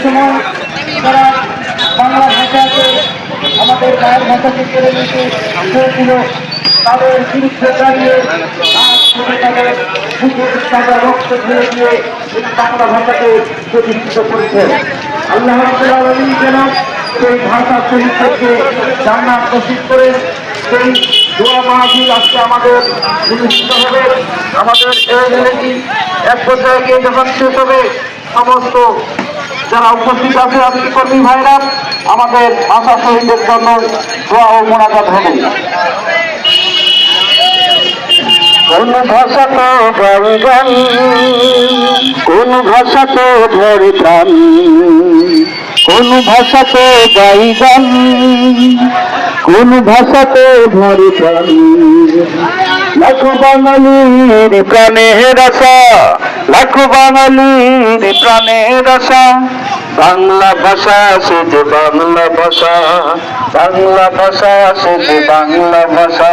সে যারা বাংলা ভাষাকে আমাদের মায়ের ভাষাকে কেড়ে নিতে চেয়েছিল। তাদের বাংলা ভাষাকে প্রতিষ্ঠিত করেছে। আল্লাহ আলামিন যেন সেই ভাষা শহীদদেরকে জান্নাত নসিব করে সেই দোয়া মাহফিল আজকে আমাদের অনুষ্ঠিত এক পর্যায়ে যখন শেষ হবে, সমস্ত যারা উপস্থিত আছে কর্মী ভাইরা, আমাদের ভাষা শহীদের জন্য দোয়া ও মোনাজাত হবে। কোন ভাষা তো গান কোন ভাষা তো ধরে প্রাণ, কোন ভাষা তো গাই কোন ভাষা তো ধরে প্রাণ? লাখো বাঙালির প্রাণের আশা, লাখো বাঙালির প্রাণের আশা। বাংলা ভাষা সে যে বাংলা ভাষা বাংলা ভাষা সে যে বাংলা ভাষা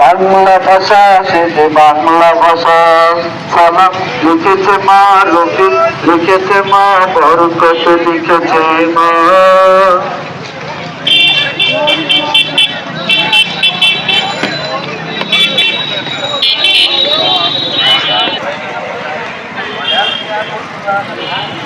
বাংলা ভাষা সে যে বাংলা ভাষা। সালাম লিখেছে মা লোকে লিখেছে মা বরকত, লিখেছে মা। الله